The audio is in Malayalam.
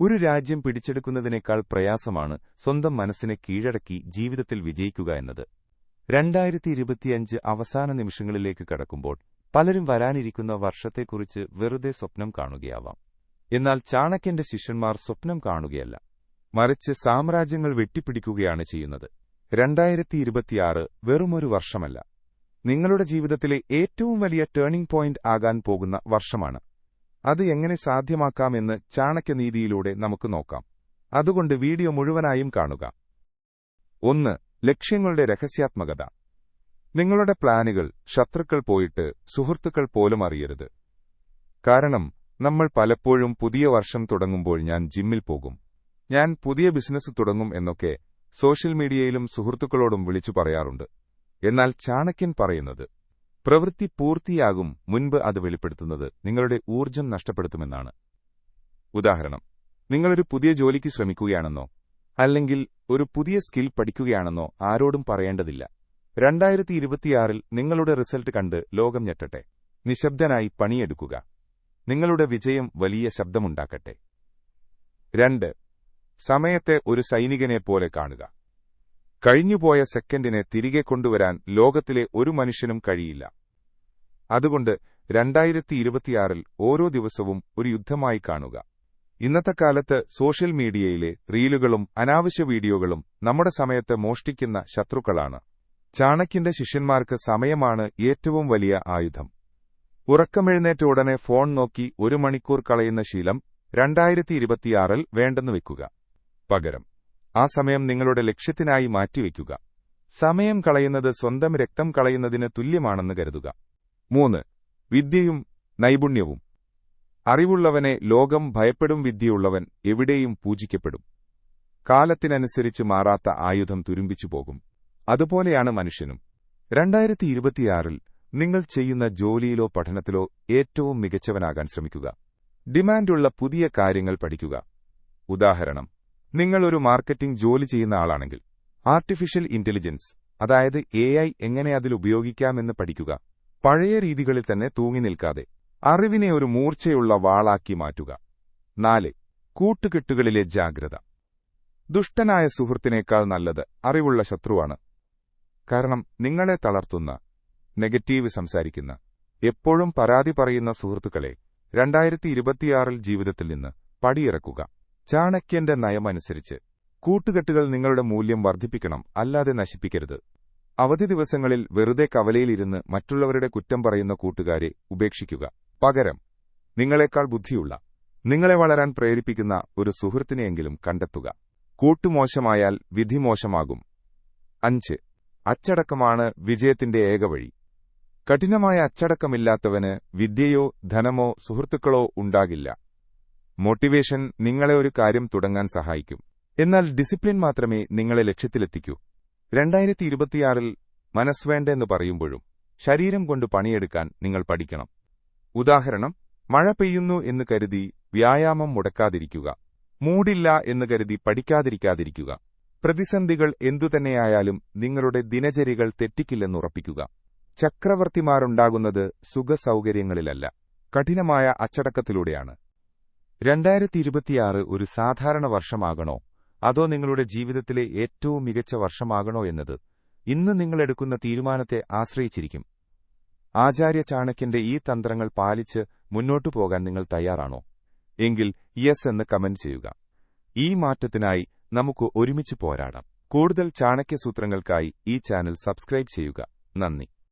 ഒരു രാജ്യം പിടിച്ചെടുക്കുന്നതിനേക്കാൾ പ്രയാസമാണ് സ്വന്തം മനസ്സിനെ കീഴടക്കി ജീവിതത്തിൽ വിജയിക്കുക എന്നത്. രണ്ടായിരത്തി ഇരുപത്തിയഞ്ച് അവസാന നിമിഷങ്ങളിലേക്ക് കടക്കുമ്പോൾ പലരും വരാനിരിക്കുന്ന വർഷത്തെക്കുറിച്ച് വെറുതെ സ്വപ്നം കാണുകയാവാം. എന്നാൽ ചാണക്യന്റെ ശിഷ്യന്മാർ സ്വപ്നം കാണുകയല്ല. മറിച്ച് സാമ്രാജ്യങ്ങൾ വെട്ടിപ്പിടിക്കുകയാണ് ചെയ്യുന്നത്. രണ്ടായിരത്തി ഇരുപത്തിയാറ് വെറുമൊരു വർഷമല്ല. നിങ്ങളുടെ ജീവിതത്തിലെ ഏറ്റവും വലിയ ടേണിംഗ് പോയിന്റ് ആകാൻ പോകുന്ന വർഷമാണ്. അത് എങ്ങനെ സാധ്യമാക്കാമെന്ന് ചാണക്യനീതിയിലൂടെ നമുക്ക് നോക്കാം. അതുകൊണ്ട് വീഡിയോ മുഴുവനായും കാണുക. ഒന്ന് ലക്ഷ്യങ്ങളുടെ രഹസ്യാത്മകത. നിങ്ങളുടെ പ്ലാനുകൾ ശത്രുക്കൾ പോയിട്ട് സുഹൃത്തുക്കൾ പോലും അറിയരുത്. കാരണം നമ്മൾ പലപ്പോഴും പുതിയ വർഷം തുടങ്ങുമ്പോൾ ഞാൻ ജിമ്മിൽ പോകും. ഞാൻ പുതിയ ബിസിനസ് തുടങ്ങും എന്നൊക്കെ സോഷ്യൽ മീഡിയയിലും സുഹൃത്തുക്കളോടും വിളിച്ചു പറയാറുണ്ട്. എന്നാൽ ചാണക്യൻ പറയുന്നത് പ്രവൃത്തി പൂർത്തിയാകും മുൻപ് അത് വെളിപ്പെടുത്തുന്നത് നിങ്ങളുടെ ഊർജം നഷ്ടപ്പെടുത്തുമെന്നാണ്. ഉദാഹരണം നിങ്ങളൊരു പുതിയ ജോലിക്ക് ശ്രമിക്കുകയാണെന്നോ അല്ലെങ്കിൽ ഒരു പുതിയ സ്കിൽ പഠിക്കുകയാണെന്നോ ആരോടും പറയേണ്ടതില്ല. രണ്ടായിരത്തി ഇരുപത്തിയാറിൽ നിങ്ങളുടെ റിസൾട്ട് കണ്ട് ലോകം ഞെട്ടട്ടെ. നിശബ്ദനായി പണിയെടുക്കുക. നിങ്ങളുടെ വിജയം വലിയ ശബ്ദമുണ്ടാക്കട്ടെ. രണ്ട് സമയത്തെ ഒരു സൈനികനെപ്പോലെ കാണുക. കഴിഞ്ഞുപോയ സെക്കൻഡിനെ തിരികെ കൊണ്ടുവരാൻ ലോകത്തിലെ ഒരു മനുഷ്യനും കഴിയില്ല. അതുകൊണ്ട് രണ്ടായിരത്തി ഇരുപത്തിയാറിൽ ഓരോ ദിവസവും ഒരു യുദ്ധമായി കാണുക. ഇന്നത്തെ കാലത്ത് സോഷ്യൽ മീഡിയയിലെ റീലുകളും അനാവശ്യ വീഡിയോകളും നമ്മുടെ സമയത്ത് മോഷ്ടിക്കുന്ന ശത്രുക്കളാണ്. ചാണക്കിന്റെ ശിഷ്യന്മാർക്ക് സമയമാണ് ഏറ്റവും വലിയ ആയുധം. ഉറക്കമെഴുന്നേറ്റ ഉടനെ ഫോൺ നോക്കി ഒരു മണിക്കൂർ കളയുന്ന ശീലം രണ്ടായിരത്തി ഇരുപത്തിയാറിൽ വേണ്ടെന്ന് വെക്കുക. പകരം. ആ സമയം നിങ്ങളുടെ ലക്ഷ്യത്തിനായി മാറ്റിവെക്കുക. സമയം കളയുന്നത് സ്വന്തം രക്തം കളയുന്നതിന് തുല്യമാണെന്ന് കരുതുക. മൂന്ന് വിദ്യയും നൈപുണ്യവും. അറിവുള്ളവനെ ലോകം ഭയപ്പെടും വിദ്യയുള്ളവൻ എവിടെയും പൂജിക്കപ്പെടും. കാലത്തിനനുസരിച്ച് മാറാത്ത ആയുധം തുരുമ്പിച്ചു പോകും. അതുപോലെയാണ് മനുഷ്യനും. രണ്ടായിരത്തി ഇരുപത്തിയാറിൽ നിങ്ങൾ ചെയ്യുന്ന ജോലിയിലോ പഠനത്തിലോ ഏറ്റവും മികച്ചവനാകാൻ ശ്രമിക്കുക. ഡിമാൻഡുള്ള പുതിയ കാര്യങ്ങൾ പഠിക്കുക. ഉദാഹരണം നിങ്ങൾ ഒരു മാർക്കറ്റിംഗ് ജോലി ചെയ്യുന്ന ആളാണെങ്കിൽ ആർട്ടിഫിഷ്യൽ ഇന്റലിജൻസ് അതായത് എ ഐ എങ്ങനെ അതിൽ ഉപയോഗിക്കാമെന്ന് പഠിക്കുക പഴയ രീതികളിൽ തന്നെ തൂങ്ങി നിൽക്കാതെ അറിവിനെ ഒരു മൂർച്ചയുള്ള വാളാക്കി മാറ്റുക. നാല് കൂട്ടുകെട്ടുകളിലെ ജാഗ്രത. ദുഷ്ടനായ സുഹൃത്തിനേക്കാൾ നല്ലത് അറിവുള്ള ശത്രുവാണ്. കാരണം നിങ്ങളെ തളർത്തുന്ന നെഗറ്റീവ് സംസാരിക്കുന്ന എപ്പോഴും പരാതി പറയുന്ന സുഹൃത്തുക്കളെ രണ്ടായിരത്തി ഇരുപത്തിയാറിൽ ജീവിതത്തിൽ നിന്ന് പടിയിറക്കുക. ചാണക്യന്റെ നയമനുസരിച്ച് കൂട്ടുകെട്ടുകൾ നിങ്ങളുടെ മൂല്യം വർദ്ധിപ്പിക്കണം അല്ലാതെ നശിപ്പിക്കരുത്. അവധി ദിവസങ്ങളിൽ വെറുതെ കവലയിലിരുന്ന് മറ്റുള്ളവരുടെ കുറ്റം പറയുന്ന കൂട്ടുകാരെ ഉപേക്ഷിക്കുക. പകരം നിങ്ങളെക്കാൾ ബുദ്ധിയുള്ള നിങ്ങളെ വളരാൻ പ്രേരിപ്പിക്കുന്ന ഒരു സുഹൃത്തിനെയെങ്കിലും കണ്ടെത്തുക. കൂട്ടുമോശമായാൽ വിധി മോശമാകും അഞ്ച്. അച്ചടക്കമാണ് വിജയത്തിന്റെ ഏക വഴി. കഠിനമായ അച്ചടക്കമില്ലാത്തവന് വിദ്യയോ ധനമോ സുഹൃത്തുക്കളോ ഉണ്ടാകില്ല. മോട്ടിവേഷൻ നിങ്ങളെ ഒരു കാര്യം തുടങ്ങാൻ സഹായിക്കും. എന്നാൽ ഡിസിപ്ലിൻ മാത്രമേ നിങ്ങളെ ലക്ഷ്യത്തിലെത്തിക്കൂ. രണ്ടായിരത്തി ഇരുപത്തിയാറിൽ മനസ്വേണ്ടെന്ന് പറയുമ്പോഴും ശരീരം കൊണ്ട് പണിയെടുക്കാൻ നിങ്ങൾ പഠിക്കണം. ഉദാഹരണം മഴ പെയ്യുന്നു എന്ന് കരുതി വ്യായാമം മുടക്കാതിരിക്കുക. മൂടില്ല എന്ന് കരുതി പഠിക്കാതിരിക്കാതിരിക്കുക. പ്രതിസന്ധികൾ എന്തുതന്നെയായാലും നിങ്ങളുടെ ദിനചര്യകൾ തെറ്റിക്കില്ലെന്നുറപ്പിക്കുക ചക്രവർത്തിമാരുണ്ടാകുന്നത് സുഖസൗകര്യങ്ങളിലല്ല. കഠിനമായ അച്ചടക്കത്തിലൂടെയാണ്. രണ്ടായിരത്തി ഇരുപത്തിയാറ് ഒരു സാധാരണ വർഷമാകണോ? അതോ നിങ്ങളുടെ ജീവിതത്തിലെ ഏറ്റവും മികച്ച വർഷമാകണോ എന്നത്? ഇന്ന് നിങ്ങളെടുക്കുന്ന തീരുമാനത്തെ ആശ്രയിച്ചിരിക്കും. ആചാര്യ ചാണക്യന്റെ ഈ തന്ത്രങ്ങൾ പാലിച്ച് മുന്നോട്ടു പോകാൻ നിങ്ങൾ തയ്യാറാണോ? എങ്കിൽ യെസ് എന്ന് കമന്റ് ചെയ്യുക. ഈ മാറ്റത്തിനായി നമുക്ക് ഒരുമിച്ച് പോരാടാം. കൂടുതൽ ചാണക്യസൂത്രങ്ങൾക്കായി ഈ ചാനൽ സബ്സ്ക്രൈബ് ചെയ്യുക. നന്ദി.